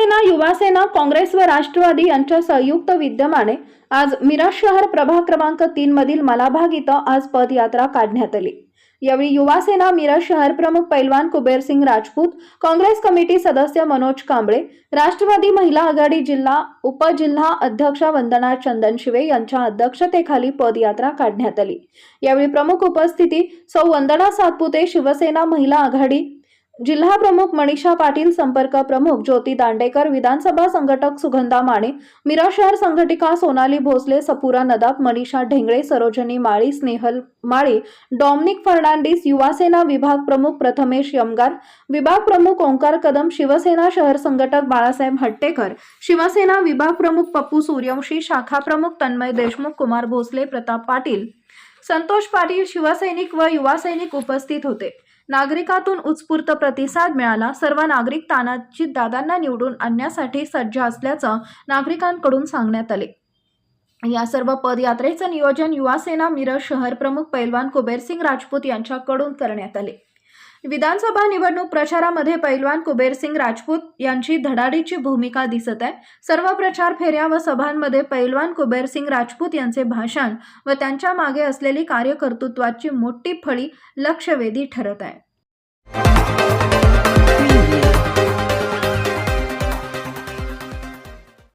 शिवसेना युवासेना काँग्रेस व राष्ट्रवादी यांच्या संयुक्त विद्यमाने आज मिरज शहर प्रभाग क्रमांक तीन मधील मलाभाग इथं आज पदयात्रा काढण्यात आली. यावेळी युवासेना मिरज शहर प्रमुख पैलवान कुबेरसिंग राजपूत काँग्रेस कमिटी सदस्य मनोज कांबळे राष्ट्रवादी महिला आघाडी जिल्हा उपजिल्हा अध्यक्ष वंदना चंदनशिवे यांच्या अध्यक्षतेखाली पदयात्रा काढण्यात आली. यावेळी प्रमुख उपस्थिती सौ वंदना सातपुते शिवसेना महिला आघाडी जिल्हा प्रमुख मनीषा पाटील संपर्क प्रमुख ज्योती दांडेकर विधानसभा संघटक सुगंधा माने मिरा शहर संघटिका सोनाली भोसले सपुरा नदाब मनीषा ढेंगळे सरोजनी माळी स्नेहल माळी डॉमनिक फर्नांडिस युवासेना विभाग प्रमुख प्रथमेश यमगार विभाग प्रमुख ओंकार कदम शिवसेना शहर संघटक बाळासाहेब हट्टेकर शिवसेना विभाग प्रमुख पप्पू सूर्यवंशी शाखा प्रमुख तन्मय देशमुख कुमार भोसले प्रताप पाटील संतोष पाटील शिवसैनिक व युवा सैनिक उपस्थित होते. नागरिकातून उत्स्फूर्त प्रतिसाद मिळाला. सर्व नागरिक तानाजी दादांना निवडून आणण्यासाठी सज्ज असल्याचं नागरिकांकडून सांगण्यात आले. या सर्व पदयात्रेचं नियोजन युवासेना मिरज शहर प्रमुख पैलवान कुबेरसिंग राजपूत यांच्याकडून करण्यात आले. विधानसभा निवडणूक प्रचारामध्ये पैलवान कुबेरसिंग राजपूत यांची धडाडीची भूमिका दिसत आहे. सर्व प्रचार फेऱ्या व सभांमध्ये पैलवान कुबेरसिंग राजपूत यांचे भाषण व त्यांच्या मागे असलेली कार्यकर्तृत्वाची मोठी फळी लक्षवेधी ठरत आहे.